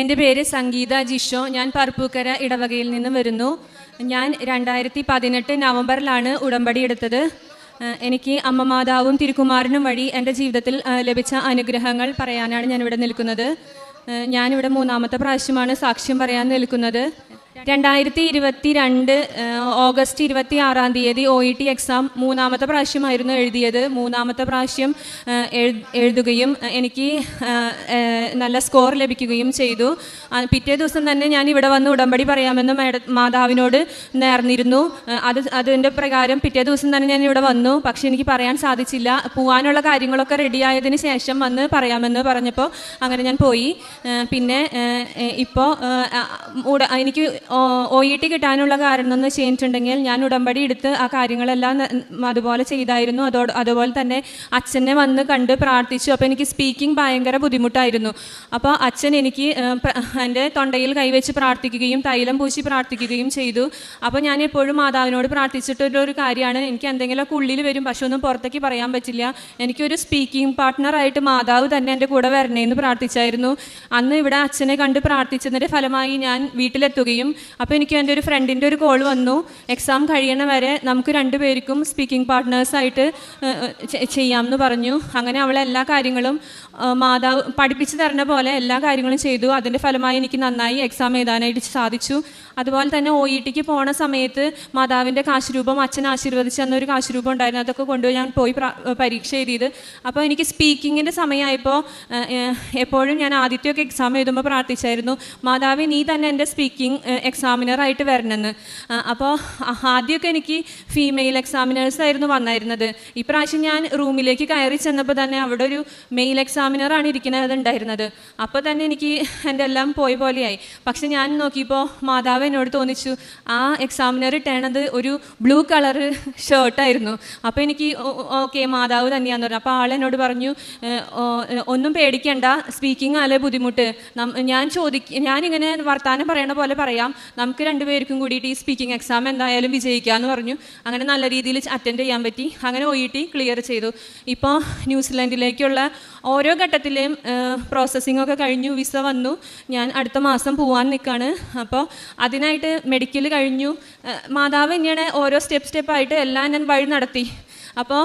എന്റെ പേര് സംഗീത ജിഷോ. ഞാൻ പറപ്പൂക്കര ഇടവകയിൽ നിന്ന് വരുന്നു. ഞാൻ രണ്ടായിരത്തി പതിനെട്ട് നവംബറിലാണ് ഉടമ്പടി എടുത്തത്. എനിക്ക് അമ്മ മാതാവും വഴി എന്റെ ജീവിതത്തിൽ ലഭിച്ച അനുഗ്രഹങ്ങൾ പറയാനാണ് ഞാനിവിടെ നിൽക്കുന്നത്. ഞാനിവിടെ മൂന്നാമത്തെ പ്രാവശ്യമാണ് സാക്ഷ്യം പറയാൻ നിൽക്കുന്നത്. രണ്ടായിരത്തി ഇരുപത്തി രണ്ട് ഓഗസ്റ്റ് ഇരുപത്തി ആറാം തീയതി ഒ ഇ ടി എക്സാം മൂന്നാമത്തെ പ്രാവശ്യമായിരുന്നു എഴുതിയത്. മൂന്നാമത്തെ പ്രാവശ്യം എഴുതുകയും എനിക്ക് നല്ല സ്കോർ ലഭിക്കുകയും ചെയ്തു. പിറ്റേ ദിവസം തന്നെ ഞാൻ ഇവിടെ വന്ന് ഉടമ്പടി പറയാമെന്ന് മേഡ മാതാവിനോട് നേർന്നിരുന്നു. അത് അതിന്റെ പ്രകാരം പിറ്റേ ദിവസം തന്നെ ഞാൻ ഇവിടെ വന്നു. പക്ഷെ എനിക്ക് പറയാൻ സാധിച്ചില്ല. പോകാനുള്ള കാര്യങ്ങളൊക്കെ റെഡിയായതിന് ശേഷം വന്ന് പറയാമെന്ന് പറഞ്ഞപ്പോൾ അങ്ങനെ ഞാൻ പോയി. പിന്നെ ഇപ്പോൾ എനിക്ക് ഒ ഇ ടി കിട്ടാനുള്ള കാരണം എന്ന് വെച്ചിട്ടുണ്ടെങ്കിൽ ഞാൻ ഉടമ്പടി എടുത്ത് ആ കാര്യങ്ങളെല്ലാം അതുപോലെ ചെയ്തായിരുന്നു. അതോട് അതുപോലെ തന്നെ അച്ഛനെ വന്ന് കണ്ട് പ്രാർത്ഥിച്ചു. അപ്പോൾ എനിക്ക് സ്പീക്കിംഗ് ഭയങ്കര ബുദ്ധിമുട്ടായിരുന്നു. അപ്പോൾ അച്ഛൻ എനിക്ക് എന്റെ തൊണ്ടയിൽ കൈവച്ച് പ്രാർത്ഥിക്കുകയും തൈലം പൂശി പ്രാർത്ഥിക്കുകയും ചെയ്തു. അപ്പോൾ ഞാൻ എപ്പോഴും മാതാവിനോട് പ്രാർത്ഥിച്ചിട്ടുള്ള ഒരു കാര്യമാണ്. എനിക്ക് എന്തെങ്കിലുമൊക്കെ ഉള്ളിൽ വരും പക്ഷെ ഒന്നും പുറത്തേക്ക് പറയാൻ പറ്റില്ല. എനിക്കൊരു സ്പീക്കിംഗ് പാർട്ട്ണറായിട്ട് മാതാവ് തന്നെ എന്റെ കൂടെ വരണേന്ന് പ്രാർത്ഥിച്ചായിരുന്നു. അന്ന് ഇവിടെ അച്ഛനെ കണ്ട് പ്രാർത്ഥിച്ചതിന്റെ ഫലമായി ഞാൻ വീട്ടിലെത്തുകയും അപ്പോൾ എനിക്ക് എന്റെ ഒരു ഫ്രണ്ടിന്റെ ഒരു കോൾ വന്നു. എക്സാം കഴിയണ വരെ നമുക്ക് രണ്ടുപേർക്കും സ്പീക്കിംഗ് പാർട്ട്നേഴ്സായിട്ട് ചെയ്യാമെന്ന് പറഞ്ഞു. അങ്ങനെ അവൾ എല്ലാ കാര്യങ്ങളും മാതാവ് പഠിപ്പിച്ചു തരുന്ന പോലെ എല്ലാ കാര്യങ്ങളും ചെയ്തു. അതിന്റെ ഫലമായി എനിക്ക് നന്നായി എക്സാം എഴുതാനായിട്ട് സാധിച്ചു. അതുപോലെ തന്നെ ഒ ഇ ടിക്ക് പോണ സമയത്ത് മാതാവിന്റെ കാശുരൂപം അച്ഛൻ ആശീർവദിച്ച് തന്നൊരു കാശുരൂപം ഉണ്ടായിരുന്നു. അതൊക്കെ കൊണ്ടുപോയി ഞാൻ പോയി പ്ര- പരീക്ഷ എഴുതിയത്. അപ്പോൾ എനിക്ക് സ്പീക്കിങ്ങിന്റെ സമയമായപ്പോൾ എപ്പോഴും ഞാൻ ആദ്യത്തെയൊക്കെ എക്സാം എഴുതുമ്പോൾ പ്രാർത്ഥിച്ചായിരുന്നു. മാതാവ് നീ തന്നെ എന്റെ സ്പീക്കിംഗ് എക്സാമിനറായിട്ട് വരണമെന്ന്. അപ്പോൾ ആദ്യമൊക്കെ എനിക്ക് ഫീമെയിൽ എക്സാമിനേഴ്സ് ആയിരുന്നു വന്നായിരുന്നത്. ഇപ്രാവശ്യം ഞാൻ റൂമിലേക്ക് കയറി ചെന്നപ്പോൾ തന്നെ അവിടെ ഒരു മെയിൽ എക്സാമിനറാണ് ഇരിക്കുന്നത് ഉണ്ടായിരുന്നത്. അപ്പോൾ തന്നെ എനിക്ക് എന്റെ എല്ലാം പോയ പോലെയായി. പക്ഷെ ഞാൻ നോക്കിയപ്പോൾ മാതാവ് എന്നോട് തോന്നിച്ചു ആ എക്സാമിനർ ഇട്ടേണത് ഒരു ബ്ലൂ കളർ ഷർട്ടായിരുന്നു അപ്പോൾ എനിക്ക് ഓക്കെ മാതാവ് തന്നെയാന്ന് പറഞ്ഞു. അപ്പോൾ ആളെന്നോട് പറഞ്ഞു "ഏഹ്, ഓ, ഏഹ്, ഒന്നും പേടിക്കേണ്ട സ്പീക്കിംഗ് ആലേ ബുദ്ധിമുട്ട്. ഞാൻ ചോദിക്ക ഞാനിങ്ങനെ വർത്താനം പറയണ പോലെ പറയാം. നമുക്ക് രണ്ടുപേർക്കും കൂടിയിട്ട് ഈ സ്പീക്കിംഗ് എക്സാം എന്തായാലും വിജയിക്കാമെന്ന് പറഞ്ഞു. അങ്ങനെ നല്ല രീതിയിൽ അറ്റൻഡ് ചെയ്യാൻ പറ്റി. അങ്ങനെ ഒ ക്ലിയർ ചെയ്തു. ഇപ്പോൾ ന്യൂസിലാൻഡിലേക്കുള്ള ഓരോ ഘട്ടത്തിലെയും പ്രോസസ്സിംഗ് ഒക്കെ കഴിഞ്ഞു വിസ വന്നു. ഞാൻ അടുത്ത മാസം പോകാൻ നിൽക്കുകയാണ് അപ്പോൾ അതിനായിട്ട് മെഡിക്കൽ കഴിഞ്ഞു. മാതാവ് ഇങ്ങനെ ഓരോ സ്റ്റെപ്പ് സ്റ്റെപ്പായിട്ട് എല്ലാം ഞാൻ വഴി നടത്തി അപ്പോൾ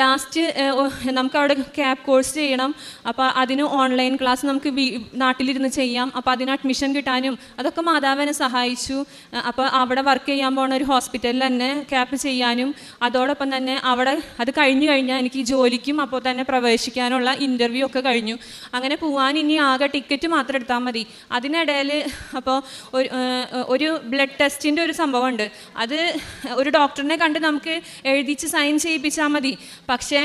ലാസ്റ്റ് നമുക്ക് അവിടെ ക്യാബ് കോഴ്സ് ചെയ്യണം. അപ്പോൾ അതിന് ഓൺലൈൻ ക്ലാസ് നമുക്ക് നാട്ടിലിരുന്ന് ചെയ്യാം. അപ്പോൾ അതിന് അഡ്മിഷൻ കിട്ടാനും അതൊക്കെ മാതാവിനെ സഹായിച്ചു. അപ്പോൾ അവിടെ വർക്ക് ചെയ്യാൻ പോണ ഒരു ഹോസ്പിറ്റലിൽ തന്നെ ക്യാബ് ചെയ്യാനും അതോടൊപ്പം തന്നെ അവിടെ അത് കഴിഞ്ഞു കഴിഞ്ഞാൽ എനിക്ക് ജോലിക്കും അപ്പോൾ തന്നെ പ്രവേശിക്കാനുള്ള ഇന്റർവ്യൂ ഒക്കെ കഴിഞ്ഞു. അങ്ങനെ പോകാൻ ഇനി ആകെ ടിക്കറ്റ് മാത്രം എടുത്താൽ മതി. അതിനിടയിൽ അപ്പോൾ ഒരു ഒരു ബ്ലഡ് ടെസ്റ്റിന്റെ ഒരു സംഭവമുണ്ട്. അത് ഒരു ഡോക്ടറിനെ കണ്ട് നമുക്ക് എഴുതിച്ച് സൈൻ ചെയ്യിപ്പിച്ചാൽ മതി. പക്ഷേ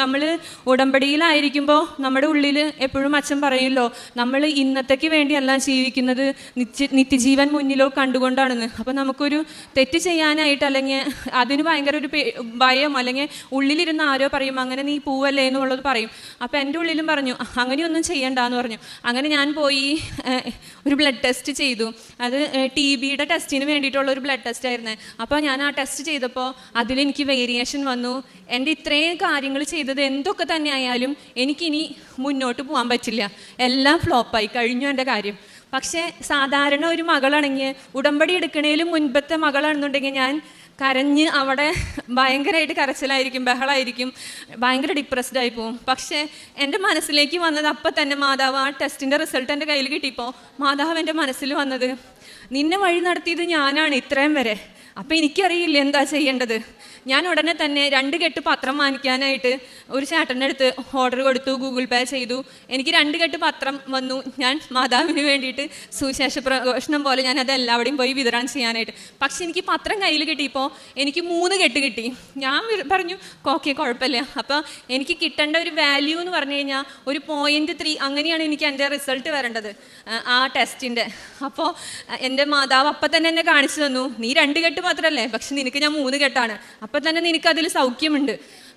നമ്മൾ ഉടമ്പടിയിലായിരിക്കുമ്പോൾ നമ്മുടെ ഉള്ളിൽ എപ്പോഴും അച്ഛൻ പറയുമല്ലോ നമ്മൾ ഇന്നത്തേക്ക് വേണ്ടിയല്ല ജീവിക്കുന്നത് നിത്യ നിത്യജീവൻ മുന്നിലോ കണ്ടുകൊണ്ടാണെന്ന്. അപ്പോൾ നമുക്കൊരു തെറ്റ് ചെയ്യാനായിട്ട് അല്ലെങ്കിൽ അതിന് ഭയങ്കര ഒരു ഭയം അല്ലെങ്കിൽ ഉള്ളിലിരുന്ന് ആരോ പറയും അങ്ങനെ നീ പോവല്ലേ? എന്നുള്ളത് പറയും. അപ്പോൾ എന്റെ ഉള്ളിലും പറഞ്ഞു അങ്ങനെയൊന്നും ചെയ്യണ്ടെന്ന് പറഞ്ഞു. അങ്ങനെ ഞാൻ പോയി ഒരു ബ്ലഡ് ടെസ്റ്റ് ചെയ്തു. അത് ടി ബിയുടെ ടെസ്റ്റിന് വേണ്ടിയിട്ടുള്ള ഒരു ബ്ലഡ് ടെസ്റ്റ് ആയിരുന്നേ. അപ്പോൾ ഞാൻ ആ ടെസ്റ്റ് ചെയ്തപ്പോൾ അതിലെനിക്ക് വേരിയേഷൻ വന്നു. എന്റെ ഇത്രയും കാര്യങ്ങൾ ചെയ്തത് എന്തൊക്കെ തന്നെ ആയാലും എനിക്കിനി മുന്നോട്ട് പോകാൻ പറ്റില്ല. എല്ലാം ഫ്ലോപ്പായി. കഴിഞ്ഞു എന്റെ കാര്യം. പക്ഷേ സാധാരണ ഒരു മകളാണെങ്കിൽ ഉടമ്പടി എടുക്കണേലും മുൻപത്തെ മകളാണെന്നുണ്ടെങ്കിൽ ഞാൻ കരഞ്ഞ് അവിടെ ഭയങ്കരമായിട്ട് കരച്ചിലായിരിക്കും ബഹളായിരിക്കും ഭയങ്കര ഡിപ്രസ്ഡ് ആയി പോകും പക്ഷേ എന്റെ മനസ്സിലേക്ക് വന്നത് അപ്പം തന്നെ മാതാവ് ആ ടെസ്റ്റിന്റെ റിസൾട്ട് എന്റെ കയ്യിൽ കിട്ടിയപ്പോൾ മാതാവ് എന്റെ മനസ്സിൽ വന്നത് നിന്നെ വഴി നടത്തിയത് ഞാനാണ് ഇത്രയും വരെ. അപ്പം എനിക്കറിയില്ല എന്താ ചെയ്യേണ്ടത്. ഞാൻ ഉടനെ തന്നെ രണ്ട് കെട്ട് പത്രം വാങ്ങിക്കാനായിട്ട് ഒരു ചേട്ടന്റെ അടുത്ത് ഓർഡർ കൊടുത്തു ഗൂഗിൾ പേ ചെയ്തു. എനിക്ക് രണ്ട് കെട്ട് പത്രം വന്നു. ഞാൻ മാതാവിന് വേണ്ടിയിട്ട് സുവിശേഷ പ്രഘോഷണം പോലെ ഞാൻ അത് എല്ലാവിടെയും പോയി വിതരണം ചെയ്യാനായിട്ട്. പക്ഷെ എനിക്ക് പത്രം കയ്യിൽ കിട്ടിയപ്പോൾ എനിക്ക് മൂന്ന് കെട്ട് കിട്ടി. ഞാൻ പറഞ്ഞു ഓക്കെ കുഴപ്പമില്ല അപ്പോൾ എനിക്ക് കിട്ടേണ്ട ഒരു വാല്യൂ എന്ന് പറഞ്ഞു കഴിഞ്ഞാൽ ഒരു പോയിന്റ് ത്രീ അങ്ങനെയാണ് എനിക്ക് എന്റെ റിസൾട്ട് വരേണ്ടത്. ആ ടെസ്റ്റിന്റെ അപ്പോൾ എന്റെ മാതാവ് അപ്പം തന്നെ എന്നെ കാണിച്ചു തന്നു. നീ രണ്ട് കെട്ട് മാത്രമല്ലേ പക്ഷെ നിനക്ക് ഞാൻ മൂന്ന് കെട്ടാണ്. അപ്പം തന്നെ നിനക്ക് അതിൽ സൗഖ്യമുണ്ട്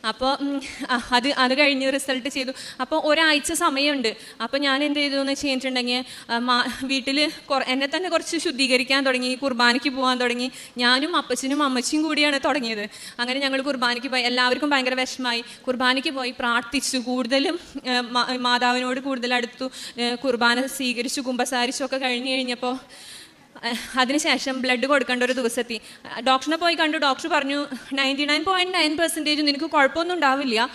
അപ്പോൾ അത് അത് കഴിഞ്ഞ് റിസൾട്ട് ചെയ്തു. അപ്പോൾ ഒരാഴ്ച സമയമുണ്ട്. അപ്പോൾ ഞാൻ എന്ത് ചെയ്തു എന്ന് വെച്ചിട്ടുണ്ടെങ്കിൽ വീട്ടിൽ എന്നെ തന്നെ കുറച്ച് ശുദ്ധീകരിക്കാൻ തുടങ്ങി കുർബാനയ്ക്ക് പോകാൻ തുടങ്ങി. ഞാനും അപ്പച്ചനും അമ്മച്ചിയും കൂടിയാണ് തുടങ്ങിയത്. അങ്ങനെ ഞങ്ങൾ കുർബാനയ്ക്ക് പോയി. എല്ലാവർക്കും ഭയങ്കര വിഷമായി കുർബാനയ്ക്ക് പോയി പ്രാർത്ഥിച്ചു. കൂടുതലും മാതാവിനോട് കൂടുതൽ അടുത്തു കുർബാന സ്വീകരിച്ചു കുമ്പസാരിച്ചു ഒക്കെ കഴിഞ്ഞ് കഴിഞ്ഞപ്പോൾ അതിനുശേഷം ബ്ലഡ് കൊടുക്കേണ്ട ഒരു ദിവസത്തി. ഡോക്ടറിനെ പോയി കണ്ടു ഡോക്ടർ പറഞ്ഞു ninety nine point nine percentage നിനക്ക് കുഴപ്പമൊന്നും ഉണ്ടാവില്ല.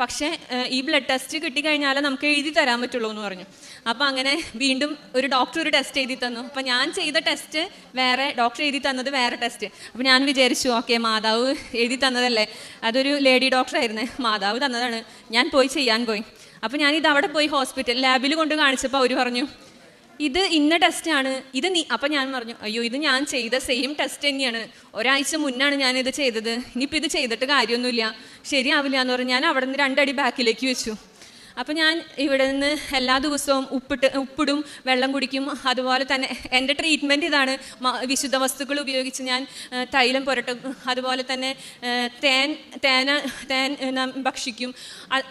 പക്ഷേ ഈ ബ്ലഡ് ടെസ്റ്റ് കിട്ടിക്കഴിഞ്ഞാൽ നമുക്ക് എഴുതി തരാൻ പറ്റുള്ളൂ എന്ന് പറഞ്ഞു. അപ്പോൾ അങ്ങനെ വീണ്ടും ഒരു ഡോക്ടർ ഒരു ടെസ്റ്റ് എഴുതി തന്നു. അപ്പോൾ ഞാൻ ചെയ്ത ടെസ്റ്റ് വേറെ ഡോക്ടർ എഴുതി തന്നത് വേറെ ടെസ്റ്റ് അപ്പോൾ ഞാൻ വിചാരിച്ചു ഓക്കെ മാതാവ് എഴുതി തന്നതല്ലേ? അതൊരു ലേഡി ഡോക്ടറായിരുന്നേ മാതാവ് തന്നതാണ്. ഞാൻ പോയി ചെയ്യാൻ പോയി. അപ്പോൾ ഞാനിത് അവിടെ പോയി ഹോസ്പിറ്റൽ ലാബിൽ കൊണ്ട് കാണിച്ചപ്പോൾ അവർ പറഞ്ഞു ഇത് ഇന്ന ടെസ്റ്റാണ് ഇത് നീ അപ്പം ഞാൻ പറഞ്ഞു അയ്യോ ഇത് ഞാൻ ചെയ്ത സെയിം ടെസ്റ്റ് തന്നെയാണ്. ഒരാഴ്ച മുന്നാണ് ഞാൻ ഇത് ചെയ്തത്. ഇനിയിപ്പോൾ ഇത് ചെയ്തിട്ട് കാര്യമൊന്നുമില്ല. ശരിയാവില്ല എന്ന് പറഞ്ഞു ഞാൻ അവിടെ നിന്ന് രണ്ടടി ബാക്കിലേക്ക് വെച്ചു. അപ്പം ഞാൻ ഇവിടെ നിന്ന് എല്ലാ ദിവസവും ഉപ്പിട്ട് ഉപ്പിടും വെള്ളം കുടിക്കും. അതുപോലെ തന്നെ എന്റെ ട്രീറ്റ്മെന്റ് ഇതാണ്. വിശുദ്ധ വസ്തുക്കൾ ഉപയോഗിച്ച് ഞാൻ തൈലം പുരട്ടും. അതുപോലെ തന്നെ തേൻ തേൻ തേൻ ഭക്ഷിക്കും.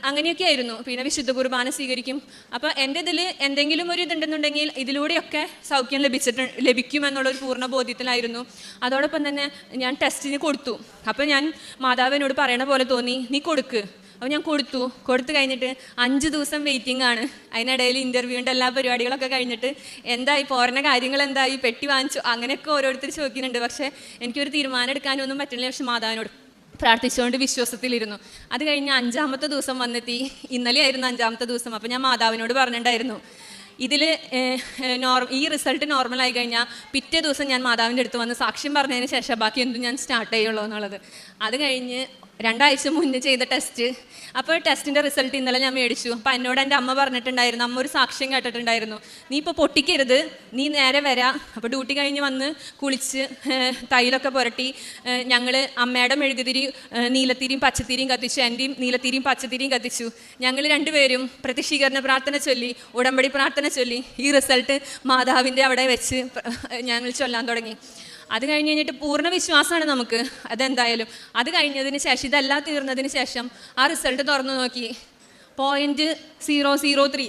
അങ്ങനെയൊക്കെ ആയിരുന്നു. പിന്നെ വിശുദ്ധ കുർബാന സ്വീകരിക്കും. അപ്പോൾ എന്റെ ഇതിൽ എന്തെങ്കിലും ഒരു ഇതുണ്ടെന്നുണ്ടെങ്കിൽ ഇതിലൂടെയൊക്കെ സൗഖ്യം ലഭിച്ചിട്ട് ലഭിക്കും ലഭിക്കുമെന്നുള്ളൊരു പൂർണ ബോധ്യത്തിലായിരുന്നു. അതോടൊപ്പം തന്നെ ഞാൻ ടെസ്റ്റിന് കൊടുത്തു. അപ്പോൾ ഞാൻ മാതാവിനോട് പറയണ പോലെ തോന്നി നീ കൊടുക്ക്. അപ്പോൾ ഞാൻ കൊടുത്തു. കൊടുത്തു കഴിഞ്ഞിട്ട് അഞ്ച് ദിവസം വെയിറ്റിംഗ് ആണ്. അതിനിടയിൽ ഇന്റർവ്യൂവിന്റെ എല്ലാ പരിപാടികളൊക്കെ കഴിഞ്ഞിട്ട് എന്തായി? പോരണ കാര്യങ്ങൾ എന്തായി? പെട്ടി വാങ്ങിച്ചു. അങ്ങനെയൊക്കെ ഓരോരുത്തർ ചോദിക്കുന്നുണ്ട്. പക്ഷേ എനിക്കൊരു തീരുമാനം എടുക്കാനൊന്നും പറ്റില്ല പക്ഷെ മാതാവിനോട് പ്രാർത്ഥിച്ചുകൊണ്ട് വിശ്വാസത്തിലിരുന്നു. അത് കഴിഞ്ഞ് അഞ്ചാമത്തെ ദിവസം വന്നെത്തി. ഇന്നലെയായിരുന്നു അഞ്ചാമത്തെ ദിവസം. അപ്പോൾ ഞാൻ മാതാവിനോട് പറഞ്ഞിട്ടുണ്ടായിരുന്നു. ഇതിൽ നോർ ഈ റിസൾട്ട് നോർമൽ ആയി കഴിഞ്ഞാൽ പിറ്റേ ദിവസം ഞാൻ മാതാവിന്റെ അടുത്ത് വന്ന് സാക്ഷ്യം പറഞ്ഞതിന് ശേഷം ബാക്കി എന്തും ഞാൻ സ്റ്റാർട്ട് ചെയ്യുള്ളൂ എന്നുള്ളത്. അത് കഴിഞ്ഞ് രണ്ടാഴ്ച മുന്നേ ചെയ്ത ടെസ്റ്റ് അപ്പോൾ ടെസ്റ്റിന്റെ റിസൾട്ട് ഇന്നലെ ഞാൻ മേടിച്ചു. അപ്പോൾ എന്നോട് എന്റെ അമ്മ പറഞ്ഞിട്ടുണ്ടായിരുന്നു. അമ്മ ഒരു സാക്ഷ്യം കേട്ടിട്ടുണ്ടായിരുന്നു. നീ ഇപ്പോൾ പൊട്ടിക്കരുത്. നീ നേരെ വരാം. അപ്പോൾ ഡ്യൂട്ടി കഴിഞ്ഞ് വന്ന് കുളിച്ച് തൈലൊക്കെ പുരട്ടി ഞങ്ങൾ അമ്മയുടെ മെഴുകുതിരി നീലത്തിരിയും പച്ചത്തിരിയും കത്തിച്ചു. എന്റെയും നീലത്തിരിയും പച്ചത്തിരിയും കത്തിച്ചു. ഞങ്ങൾ രണ്ടുപേരും പ്രതിഷീകരണ പ്രാർത്ഥന ചൊല്ലി ഉടമ്പടി പ്രാർത്ഥന ചൊല്ലി. ഈ റിസൾട്ട് മാതാവിന്റെ അവിടെ വെച്ച് ഞങ്ങൾ ചൊല്ലാൻ തുടങ്ങി. അത് കഴിഞ്ഞ് കഴിഞ്ഞിട്ട് പൂർണ വിശ്വാസമാണ് നമുക്ക്. അതെന്തായാലും. അത് കഴിഞ്ഞതിന് ശേഷം ഇതെല്ലാം തീർന്നതിന് ശേഷം ആ റിസൾട്ട് തുറന്നു നോക്കി. പോയിന്റ് സീറോ സീറോ ത്രീ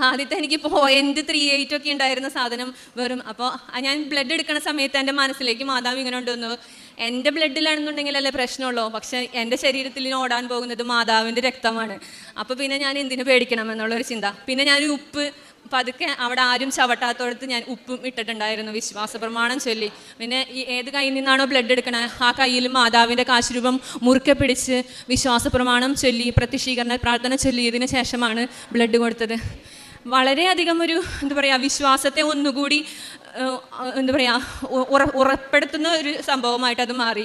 ആദ്യത്തെ എനിക്ക് പോയിന്റ് ത്രീ എയ്റ്റ് ഒക്കെ ഉണ്ടായിരുന്ന സാധനം വെറും. അപ്പോൾ ഞാൻ ബ്ലഡ് എടുക്കുന്ന സമയത്ത് എന്റെ മനസ്സിലേക്ക് മാതാവ് ഇങ്ങനെ ഉണ്ടെന്നു എന്റെ ബ്ലഡിലാണെന്നുണ്ടെങ്കിലല്ലേ പ്രശ്നമുള്ളൂ. പക്ഷെ എന്റെ ശരീരത്തിൽ ഓടാൻ പോകുന്നത് മാതാവിന്റെ രക്തമാണ്. അപ്പോൾ പിന്നെ ഞാൻ എന്തിനു പേടിക്കണം എന്നുള്ളൊരു ചിന്ത. പിന്നെ ഞാൻ ഉപ്പ് പതുക്കെ അവിടെ ആരും ചവിട്ടാത്തോടത്ത് ഞാൻ ഉപ്പും ഇട്ടിട്ടുണ്ടായിരുന്നു വിശ്വാസ പ്രമാണം ചൊല്ലി. പിന്നെ ഈ ഏത് കയ്യിൽ നിന്നാണോ ബ്ലഡ് എടുക്കണേ ആ കയ്യിൽ മാതാവിന്റെ കാശുരൂപം മുറുക്കെ പിടിച്ച് വിശ്വാസ പ്രമാണം ചൊല്ലി പ്രത്യക്ഷീകരണ പ്രാർത്ഥന ചൊല്ലിയതിന് ശേഷമാണ് ബ്ലഡ് കൊടുത്തത്. വളരെയധികം ഒരു എന്താ പറയുക വിശ്വാസത്തെ ഒന്നുകൂടി എന്താ പറയുക ഉറ ഉറപ്പെടുത്തുന്ന ഒരു സംഭവമായിട്ട് അത് മാറി.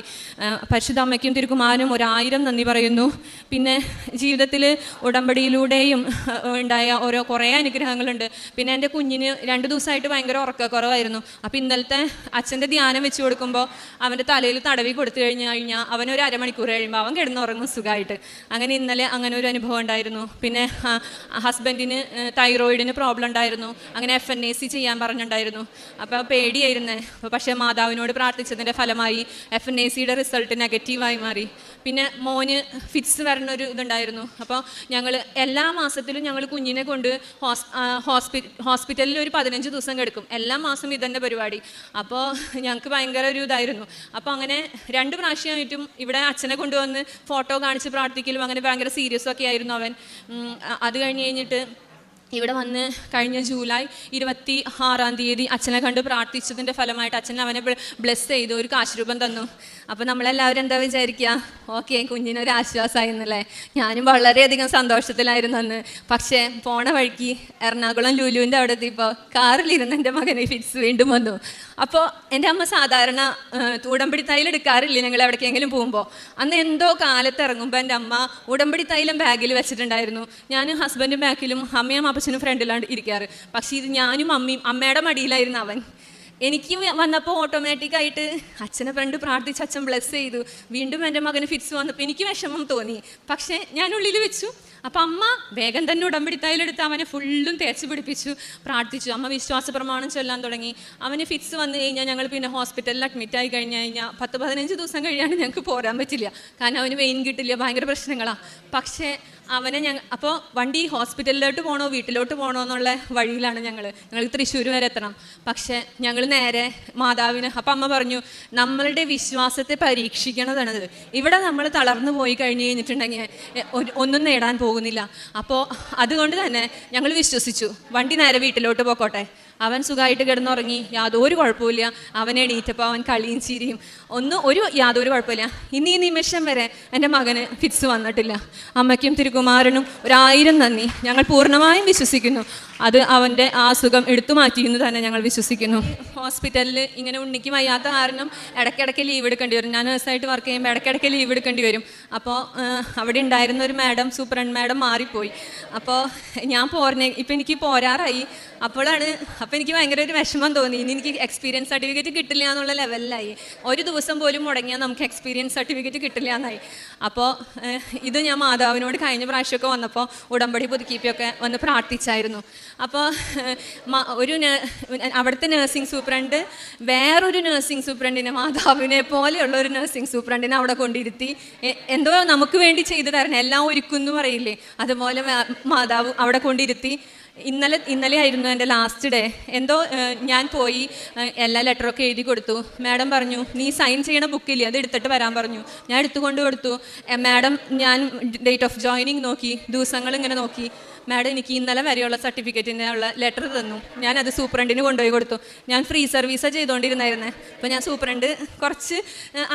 പരിശുദ്ധമ്മയ്ക്കും തിരുക്കുമാരനും ഒരായിരം നന്ദി പറയുന്നു. പിന്നെ ജീവിതത്തിൽ ഉടമ്പടിയിലൂടെയും ഉണ്ടായ ഓരോ കുറേ അനുഗ്രഹങ്ങളുണ്ട്. പിന്നെ എന്റെ കുഞ്ഞിന് രണ്ട് ദിവസമായിട്ട് ഭയങ്കര ഉറക്കക്കുറവായിരുന്നു. അപ്പോൾ ഇന്നലത്തെ അച്ഛന്റെ ധ്യാനം വെച്ച് കൊടുക്കുമ്പോൾ അവന്റെ തലയിൽ തടവി കൊടുത്തു കഴിഞ്ഞ് കഴിഞ്ഞാൽ അവനൊരു അരമണിക്കൂർ കഴിയുമ്പോൾ അവൻ കിടന്നുറങ്ങും സുഖമായിട്ട് അങ്ങനെ ഇന്നലെ അങ്ങനെ ഒരു അനുഭവം ഉണ്ടായിരുന്നു. പിന്നെ ഹസ്ബൻഡിന് തൈറോയിഡിന് പ്രോബ്ലം ഉണ്ടായിരുന്നു. അങ്ങനെ എഫ് എൻ എ സി ചെയ്യാൻ പറഞ്ഞിട്ടുണ്ടായിരുന്നു. അപ്പോൾ പേടിയായിരുന്നു. അപ്പോൾ പക്ഷേ മാതാവിനോട് പ്രാർത്ഥിച്ചതിന്റെ ഫലമായി എഫ് എൻ എ സിയുടെ റിസൾട്ട് നെഗറ്റീവായി മാറി. പിന്നെ മോന് ഫിറ്റ്സ് വരണ ഒരു ഇതുണ്ടായിരുന്നു. അപ്പോൾ ഞങ്ങൾ എല്ലാ മാസത്തിലും ഞങ്ങൾ കുഞ്ഞിനെ കൊണ്ട് ഹോസ് ഹോസ്പി ഹോസ്പിറ്റലിൽ ഒരു പതിനഞ്ച് ദിവസം കിടക്കും. എല്ലാ മാസം ഇതന്നെ പരിപാടി. അപ്പോൾ ഞങ്ങൾക്ക് ഭയങ്കര ഒരു ഇതായിരുന്നു. അപ്പോൾ അങ്ങനെ രണ്ട് പ്രാവശ്യമായിട്ടും ഇവിടെ അച്ഛനെ കൊണ്ടുവന്ന് ഫോട്ടോ കാണിച്ച് പ്രാർത്ഥിക്കലും അങ്ങനെ ഭയങ്കര സീരിയസ് ഒക്കെ ആയിരുന്നു അവൻ. അത് കഴിഞ്ഞ് കഴിഞ്ഞിട്ട് ഇവിടെ വന്ന് കഴിഞ്ഞ ജൂലൈ ഇരുപത്തി ആറാം തീയതി അച്ഛനെ കണ്ട് പ്രാർത്ഥിച്ചതിന്റെ ഫലമായിട്ട് അച്ഛൻ അവനെ ബ്ലെസ് ചെയ്തു ഒരു കാശുരൂപം തന്നു. അപ്പോൾ നമ്മളെല്ലാവരും എന്താ വിചാരിക്കുക ഓക്കെ കുഞ്ഞിനൊരു ആശ്വാസമായി എന്നല്ലേ ഞാനും വളരെയധികം സന്തോഷത്തിലായിരുന്നു അന്ന്. പക്ഷേ പോണ വഴിക്ക് എറണാകുളം ലുലുവിന്റെ അവിടെ എത്തിയപ്പോൾ കാറിലിരുന്ന് എന്റെ മകനെ ഫിറ്റ്സ് വീണ്ടും വന്നു. അപ്പോൾ എന്റെ അമ്മ സാധാരണ ഉടമ്പടി തൈലം എടുക്കാറില്ല? ഞങ്ങൾ എവിടേക്കെങ്കിലും പോകുമ്പോൾ അന്ന് എന്തോ കാലത്ത് ഇറങ്ങുമ്പോൾ എന്റെ അമ്മ ഉടമ്പടി തൈലം ബാഗിൽ വെച്ചിട്ടുണ്ടായിരുന്നു. ഞാനും ഹസ്ബൻഡും ബാക്കിലും അമ്മയും അപ്പച്ചനും ഫ്രണ്ടിലാണ് ഇരിക്കാറ്. പക്ഷേ ഇത് ഞാനും അമ്മയും അമ്മയുടെ മടിയിലായിരുന്നു അവൻ. എനിക്ക് വന്നപ്പോൾ ഓട്ടോമാറ്റിക്കായിട്ട് അച്ഛനെ ഫ്രണ്ട് പ്രാർത്ഥിച്ച് അച്ഛൻ ബ്ലെസ് ചെയ്തു. വീണ്ടും എന്റെ മകന് ഫിറ്റ്സ് വന്നപ്പോൾ എനിക്ക് വിഷമം തോന്നി. പക്ഷേ ഞാൻ ഉള്ളിൽ വെച്ചു. അപ്പം അമ്മ വേഗം തന്നെ ഉടമ്പടി തൈലെടുത്ത് അവനെ ഫുള്ളും തേച്ച് പിടിപ്പിച്ചു പ്രാർത്ഥിച്ചു. അമ്മ വിശ്വാസ പ്രമാണം ചൊല്ലാൻ തുടങ്ങി. അവന് ഫിക്സ് വന്നു കഴിഞ്ഞാൽ ഞങ്ങൾ പിന്നെ ഹോസ്പിറ്റലിൽ അഡ്മിറ്റ് ആയി കഴിഞ്ഞ് കഴിഞ്ഞാൽ പത്ത് പതിനഞ്ച് ദിവസം കഴിയാണ് ഞങ്ങൾക്ക് പോരാൻ പറ്റില്ല. കാരണം അവന് വെയിൻ കിട്ടില്ല ഭയങ്കര പ്രശ്നങ്ങളാണ് പക്ഷേ അവനെ ഞങ്ങൾ അപ്പോൾ വണ്ടി ഹോസ്പിറ്റലിലോട്ട് പോകണോ വീട്ടിലോട്ട് പോകണോ എന്നുള്ള വഴിയിലാണ് ഞങ്ങൾ ഞങ്ങൾ തൃശ്ശൂർ വരെ എത്തണം. പക്ഷേ ഞങ്ങൾ നേരെ മാതാവിന് അപ്പം അമ്മ പറഞ്ഞു നമ്മളുടെ വിശ്വാസത്തെ പരീക്ഷിക്കണതാണത്. ഇവിടെ നമ്മൾ തളർന്നു പോയി കഴിഞ്ഞ് കഴിഞ്ഞിട്ടുണ്ടെങ്കിൽ ഒന്നും നേടാൻ പോകുന്നില്ല. അപ്പോൾ അതുകൊണ്ട് തന്നെ ഞങ്ങൾ വിശ്വസിച്ചു. വണ്ടി നേരെ വീട്ടിലോട്ട് പോക്കോട്ടെ. അവൻ സുഖമായിട്ട് കിടന്നുറങ്ങി. യാതൊരു കുഴപ്പമില്ല അവനെ എണീറ്റപ്പോൾ അവൻ കളിയും ചിരിയും. ഒന്നും ഒരു യാതൊരു കുഴപ്പമില്ല ഇനി ഈ നിമിഷം വരെ എന്റെ മകന് ഫിറ്റ്സ് വന്നിട്ടില്ല. അമ്മയ്ക്കും തിരുകുമാരനും ഒരായിരം നന്ദി. ഞങ്ങൾ പൂർണമായും വിശ്വസിക്കുന്നു. അത് അവന്റെ ആ അസുഖം എടുത്തു മാറ്റിയെന്ന് തന്നെ ഞങ്ങൾ വിശ്വസിക്കുന്നു. ഹോസ്പിറ്റലിൽ ഇങ്ങനെ ഉണ്ണിക്ക് വയ്യാത്ത കാരണം ഇടയ്ക്കിടയ്ക്ക് ലീവ് എടുക്കേണ്ടി വരും. ഞാൻ നഴ്സായിട്ട് വർക്ക് ചെയ്യുമ്പോൾ ഇടയ്ക്കിടയ്ക്ക് ലീവ് എടുക്കേണ്ടി വരും. അപ്പോൾ അവിടെ ഉണ്ടായിരുന്ന ഒരു മാഡം സൂപ്രണ്ട് മാഡം മാറിപ്പോയി. അപ്പോൾ ഞാൻ പോരണേ ഇപ്പം എനിക്ക് പോരാറായി. അപ്പോഴാണ് അപ്പോൾ എനിക്ക് ഭയങ്കര ഒരു വിഷമം തോന്നി. ഇനി എനിക്ക് എക്സ്പീരിയൻസ് സർട്ടിഫിക്കറ്റ് കിട്ടില്ല എന്നുള്ള ലെവലിലായി ഒരു ദിവസം പോലും മുടങ്ങിയാൽ നമുക്ക് എക്സ്പീരിയൻസ് സർട്ടിഫിക്കറ്റ് കിട്ടില്ല എന്നായി. അപ്പോൾ ഇത് ഞാൻ മാതാവിനോട് കഴിഞ്ഞ പ്രാവശ്യമൊക്കെ വന്നപ്പോൾ ഉടമ്പടി പുതുക്കിപ്പിയൊക്കെ വന്ന് പ്രാർത്ഥിച്ചായിരുന്നു. അപ്പോൾ ഒരു അവിടുത്തെ നഴ്സിംഗ് സൂപ്രണ്ട് വേറൊരു നഴ്സിംഗ് സൂപ്രണ്ടിനെ മാതാവിനെ പോലെയുള്ള ഒരു നഴ്സിംഗ് സൂപ്രണ്ടിനെ അവിടെ കൊണ്ടിരുത്തി എന്തോ നമുക്ക് വേണ്ടി ചെയ്തു തരണം. എല്ലാം ഒരുക്കുന്നു പറയില്ലേ? അതുപോലെ മാതാവ് അവിടെ കൊണ്ടിരുത്തി ഇന്നലെ ഇന്നലെ ആയിരുന്നു എന്റെ ലാസ്റ്റ് ഡേ എന്തോ ഞാൻ പോയി എല്ലാ ലെറ്ററൊക്കെ എഴുതി കൊടുത്തു. മാഡം പറഞ്ഞു നീ സൈൻ ചെയ്യണ ബുക്കില്ലേ അത് എടുത്തിട്ട് വരാൻ പറഞ്ഞു. ഞാൻ എടുത്തുകൊണ്ട് കൊടുത്തു. മാഡം ഞാൻ ഡേറ്റ് ഓഫ് ജോയിനിങ് നോക്കി. ദിവസങ്ങൾ ഇങ്ങനെ നോക്കി. മാഡം എനിക്ക് ഇന്നലെ വരെയുള്ള സർട്ടിഫിക്കറ്റിന്റെ ഉള്ള ലെറ്റർ തന്നു. ഞാനത് സൂപ്രണ്ടിന് കൊണ്ടുപോയി കൊടുത്തു. ഞാൻ ഫ്രീ സർവീസാണ് ചെയ്തുകൊണ്ടിരുന്നായിരുന്നേ അപ്പോൾ ഞാൻ സൂപ്രണ്ട് കുറച്ച്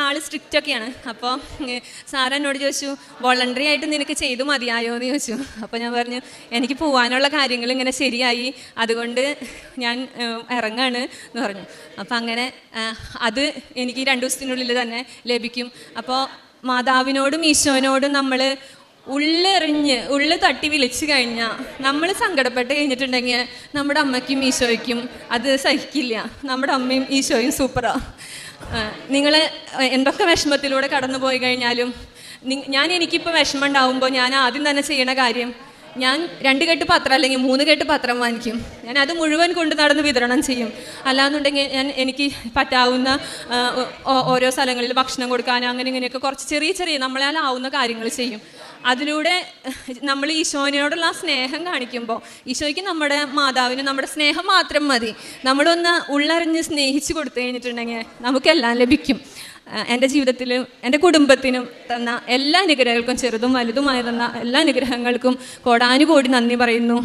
ആൾ സ്ട്രിക്റ്റ് ഒക്കെയാണ്. അപ്പോൾ സാർ എന്നോട് ചോദിച്ചു വോളണ്ടറി ആയിട്ട് നിനക്ക് ചെയ്തു മതിയായോ? എന്ന് ചോദിച്ചു. അപ്പോൾ ഞാൻ പറഞ്ഞു എനിക്ക് പോകാനുള്ള കാര്യങ്ങൾ ഇങ്ങനെ ശരിയായി. അതുകൊണ്ട് ഞാൻ ഇറങ്ങാണ് എന്ന് പറഞ്ഞു. അപ്പോൾ അങ്ങനെ അത് എനിക്ക് രണ്ട് ദിവസത്തിനുള്ളിൽ തന്നെ ലഭിക്കും. അപ്പോൾ മാതാവിനോടും ഈശോനോടും നമ്മൾ ഉള്ളെറിഞ്ഞ് ഉള്ളു തട്ടി വിളിച്ചു കഴിഞ്ഞാൽ നമ്മൾ സങ്കടപ്പെട്ട് കഴിഞ്ഞിട്ടുണ്ടെങ്കിൽ നമ്മുടെ അമ്മയ്ക്കും ഈശോയ്ക്കും അത് സഹിക്കില്ല. നമ്മുടെ അമ്മയും ഈശോയും സൂപ്പറാ നിങ്ങൾ എന്തൊക്കെ വിഷമത്തിലൂടെ കടന്നു പോയി കഴിഞ്ഞാലും ഞാൻ എനിക്കിപ്പോൾ വിഷമം ഉണ്ടാവുമ്പോൾ ഞാൻ ആദ്യം തന്നെ ചെയ്യണ കാര്യം ഞാൻ രണ്ട് കെട്ട് പത്രം അല്ലെങ്കിൽ മൂന്ന് കെട്ട് പത്രം വാങ്ങിക്കും. ഞാൻ അത് മുഴുവൻ കൊണ്ട് നടന്ന് വിതരണം ചെയ്യും. അല്ലാന്നുണ്ടെങ്കിൽ ഞാൻ എനിക്ക് പറ്റാവുന്ന ഓരോ സ്ഥലങ്ങളിൽ ഭക്ഷണം കൊടുക്കാൻ അങ്ങനെ ഇങ്ങനെയൊക്കെ കുറച്ച് ചെറിയ ചെറിയ നമ്മളാലാവുന്ന കാര്യങ്ങൾ ചെയ്യും. അതിലൂടെ നമ്മൾ ഈശോനോടുള്ള ആ സ്നേഹം കാണിക്കുമ്പോൾ ഈശോയ്ക്ക് നമ്മുടെ മാതാവിന് നമ്മുടെ സ്നേഹം മാത്രം മതി. നമ്മളൊന്ന് ഉള്ളറിഞ്ഞ് സ്നേഹിച്ച് കൊടുത്തു കഴിഞ്ഞിട്ടുണ്ടെങ്കിൽ നമുക്കെല്ലാം ലഭിക്കും. എന്റെ ജീവിതത്തിലും എന്റെ കുടുംബത്തിനും തന്ന എല്ലാ അനുഗ്രഹങ്ങൾക്കും ചെറുതും വലുതുമായി തന്ന എല്ലാ അനുഗ്രഹങ്ങൾക്കും കോടാനുകോടി നന്ദി പറയുന്നു.